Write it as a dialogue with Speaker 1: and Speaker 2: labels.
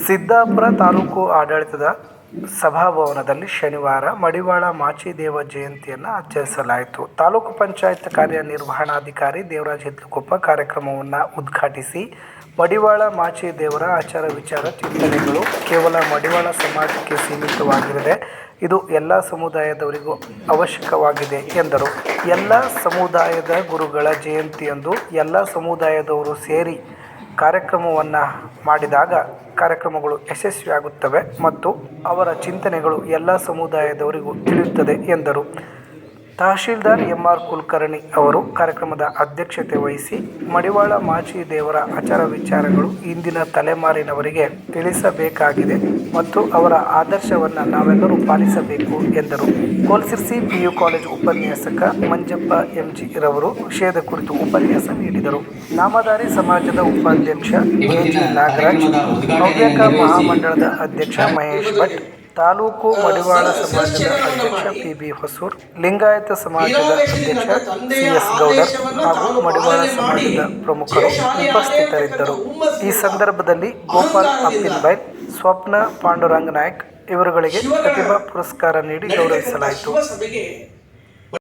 Speaker 1: ಸಿದ್ದಾಪುರ ತಾಲೂಕು ಆಡಳಿತದ ಸಭಾಭವನದಲ್ಲಿ ಶನಿವಾರ ಮಡಿವಾಳ ಮಾಚಿದೇವ ಜಯಂತಿಯನ್ನು ಆಚರಿಸಲಾಯಿತು. ತಾಲೂಕು ಪಂಚಾಯತ್ ಕಾರ್ಯನಿರ್ವಹಣಾಧಿಕಾರಿ ದೇವರಾಜ್ ಹಿತ್ಲುಕೊಪ್ಪ ಕಾರ್ಯಕ್ರಮವನ್ನು ಉದ್ಘಾಟಿಸಿ ಮಡಿವಾಳ ಮಾಚಿದೇವರ ಆಚಾರ ವಿಚಾರ ಚಿಂತನೆಗಳು ಕೇವಲ ಮಡಿವಾಳ ಸಮಾಜಕ್ಕೆ ಸೀಮಿತವಾಗಿರದೆ ಇದು ಎಲ್ಲ ಸಮುದಾಯದವರಿಗೂ ಅವಶ್ಯಕವಾಗಿದೆ ಎಂದರು. ಎಲ್ಲ ಸಮುದಾಯದ ಗುರುಗಳ ಜಯಂತಿಯಂದು ಎಲ್ಲ ಸಮುದಾಯದವರು ಸೇರಿ ಕಾರ್ಯಕ್ರಮವನ್ನು ಮಾಡಿದಾಗ ಕಾರ್ಯಕ್ರಮಗಳು ಯಶಸ್ವಿಯಾಗುತ್ತವೆ ಮತ್ತು ಅವರ ಚಿಂತನೆಗಳು ಎಲ್ಲ ಸಮುದಾಯದವರಿಗೂ ತಿಳಿಯುತ್ತದೆ ಎಂದರು. ತಹಶೀಲ್ದಾರ್ ಎಂ ಆರ್ ಕುಲಕರ್ಣಿ ಅವರು ಕಾರ್ಯಕ್ರಮದ ಅಧ್ಯಕ್ಷತೆ ವಹಿಸಿ ಮಡಿವಾಳ ಮಾಚಿ ದೇವರ ಆಚಾರ ವಿಚಾರಗಳು ಇಂದಿನ ತಲೆಮಾರಿನವರಿಗೆ ತಿಳಿಸಬೇಕಾಗಿದೆ ಮತ್ತು ಅವರ ಆದರ್ಶವನ್ನು ನಾವೆಲ್ಲರೂ ಪಾಲಿಸಬೇಕು ಎಂದರು. ಕೋಲ್ಸಿರ್ಸಿ ಪಿಯು ಕಾಲೇಜು ಉಪನ್ಯಾಸಕ ಮಂಜಪ್ಪ ಎಂಜಿ ರವರು ವಿಷಯದ ಕುರಿತು ಉಪನ್ಯಾಸ ನೀಡಿದರು. ನಾಮಧಾರಿ ಸಮಾಜದ ಉಪಾಧ್ಯಕ್ಷ ಎಜಿ ನಾಗರಾಜ್, ಹವ್ಯಕ ಮಹಾಮಂಡಳದ ಅಧ್ಯಕ್ಷ ಮಹೇಶ್ ಭಟ್ ತಾಲೂಕು ಮಡಿವಾಳ ಸಮಾಜದ ಅಧ್ಯಕ್ಷ ಪಿ ಬಿ ಹೊಸೂರ್ ಲಿಂಗಾಯತ ಸಮಾಜದ ಅಧ್ಯಕ್ಷ ಸಿ ಎಸ್ ಗೌಡರ್ ಹಾಗೂ ಮಡಿವಾಳ ಸಮಾಜದ ಪ್ರಮುಖರು ಉಪಸ್ಥಿತರಿದ್ದರು. ಈ ಸಂದರ್ಭದಲ್ಲಿ ಗೋಪಾಲ್ ಅಪ್ಪಿನ್ಬೈಲ್ ಸ್ವಪ್ನ ಪಾಂಡುರಂಗ ನಾಯ್ಕ್ ಇವರುಗಳಿಗೆ ಪ್ರತಿಭಾ ಪುರಸ್ಕಾರ ನೀಡಿ ಗೌರವಿಸಲಾಯಿತು.